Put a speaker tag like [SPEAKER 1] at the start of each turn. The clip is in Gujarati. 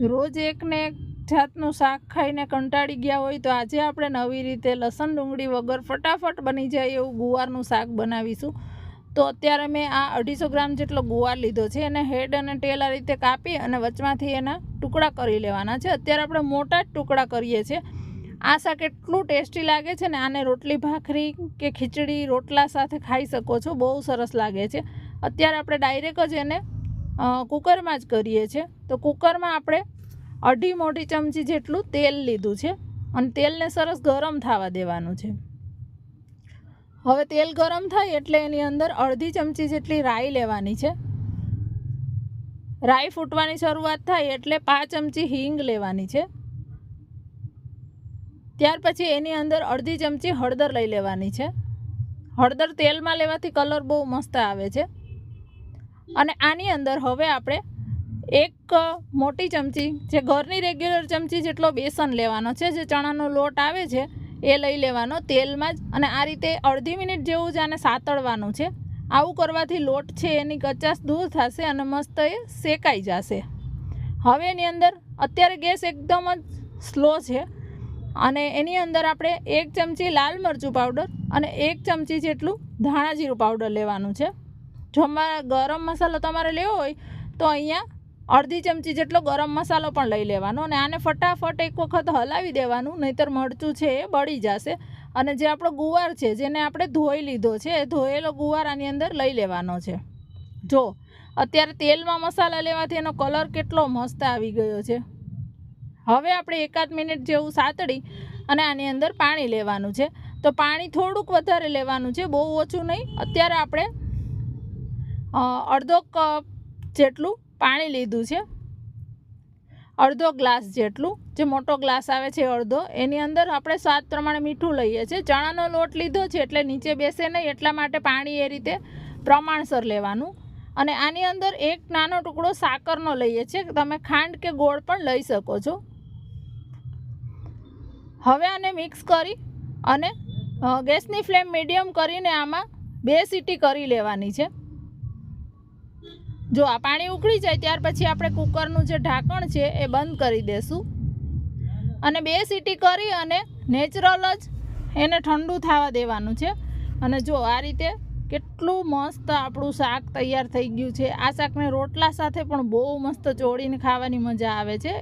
[SPEAKER 1] રોજ એકને એક જાતનું શાક ખાઈને કંટાળી ગયા હોય તો આજે આપણે નવી રીતે લસણ ડુંગળી વગર ફટાફટ બની જાય એવું ગુવારનું શાક બનાવીશું. તો અત્યારે મેં આ અઢીસો ગ્રામ જેટલો ગુવાર લીધો છે, એને હેડ અને ટેલ આ રીતે કાપી અને વચમાંથી એના ટુકડા કરી લેવાના છે. અત્યારે આપણે મોટા જ ટુકડા કરીએ છીએ. આ શાક એટલું ટેસ્ટી લાગે છે ને આને રોટલી, ભાખરી કે ખીચડી રોટલા સાથે ખાઈ શકો છો, બહુ સરસ લાગે છે. અત્યારે આપણે ડાયરેક્ટ જ એને કુકરમાં જ કરીએ છીએ. તો કુકરમાં આપણે અઢી મોટી ચમચી જેટલું તેલ લીધું છે અને તેલને સરસ ગરમ થવા દેવાનું છે. હવે તેલ ગરમ થાય એટલે એની અંદર અડધી ચમચી જેટલી રાઈ લેવાની છે. રાઈ ફૂટવાની શરૂઆત થાય એટલે પાંચ ચમચી હિંગ લેવાની છે. ત્યાર પછી એની અંદર અડધી ચમચી હળદર લઈ લેવાની છે. હળદર તેલમાં લેવાથી કલર બહુ મસ્ત આવે છે. અને આની અંદર હવે આપણે એક મોટી ચમચી, જે ઘરની રેગ્યુલર ચમચી જેટલો બેસન લેવાનો છે, જે ચણાનો લોટ આવે છે, એ લઈ લેવાનો તેલમાં જ. અને આ રીતે અડધી મિનિટ જેવું જ આને સાતળવાનું છે. આવું કરવાથી લોટ છે એની કચાશ દૂર થશે અને મસ્ત એ શેકાઈ જશે. હવે એની અંદર અત્યારે ગેસ એકદમ જ સ્લો છે. અને એની અંદર આપણે એક ચમચી લાલ મરચું પાવડર અને એક ચમચી જેટલું ધાણા જીરું પાવડર લેવાનું છે. જો અમારે ગરમ મસાલો તમારે લેવો હોય, તો અહીંયા અડધી ચમચી જેટલો ગરમ મસાલો પણ લઈ લેવાનો અને આને ફટાફટ એક વખત હલાવી દેવાનું, નહીતર મરચું છે એ બળી જશે. અને જે આપણો ગુવાર છે, જેને આપણે ધોઈ લીધો છે, એ ધોયેલો ગુવાર આની અંદર લઈ લેવાનો છે. જો, અત્યારે તેલમાં મસાલા લેવાથી એનો કલર કેટલો મસ્ત આવી ગયો છે. હવે આપણે એકાદ મિનિટ જેવું સાતડી અને આની અંદર પાણી લેવાનું છે. તો પાણી થોડુંક વધારે લેવાનું છે, બહુ ઓછું નહીં. અત્યારે આપણે અડધો કપ જેટલું પાણી લીધું છે. અડધો ગ્લાસ જેટલું. જે મોટો ગ્લાસ આવે છે અડધો. એની અંદર આપણે સ્વાદ પ્રમાણે મીઠું લઈએ છીએ. ચણાનો લોટ લીધો છે એટલે નીચે બેસે નહીં. એટલા માટે પાણી એ રીતે પ્રમાણસર લેવાનું. અને આની અંદર એક નાનો ટુકડો સાકરનો લઈએ છીએ. તમે ખાંડ કે ગોળ પણ લઈ શકો છો. હવે આને મિક્સ કરી અને ગેસની ફ્લેમ મીડિયમ કરીને આમાં બે સીટી કરી લેવાની છે. જો આ પાણી ઉકળી જાય ત્યાર પછી આપણે કુકરનું જે ઢાંકણ છે એ બંધ કરી દેશું. અને બે સીટી કરી અને નેચરલ જ એને ઠંડુ થવા દેવાનું છે. અને જો આ રીતે કેટલું મસ્ત આપણું શાક તૈયાર થઈ ગયું છે. આ શાકને રોટલા સાથે પણ બહુ મસ્ત ચોળીને ખાવાની મજા આવે છે.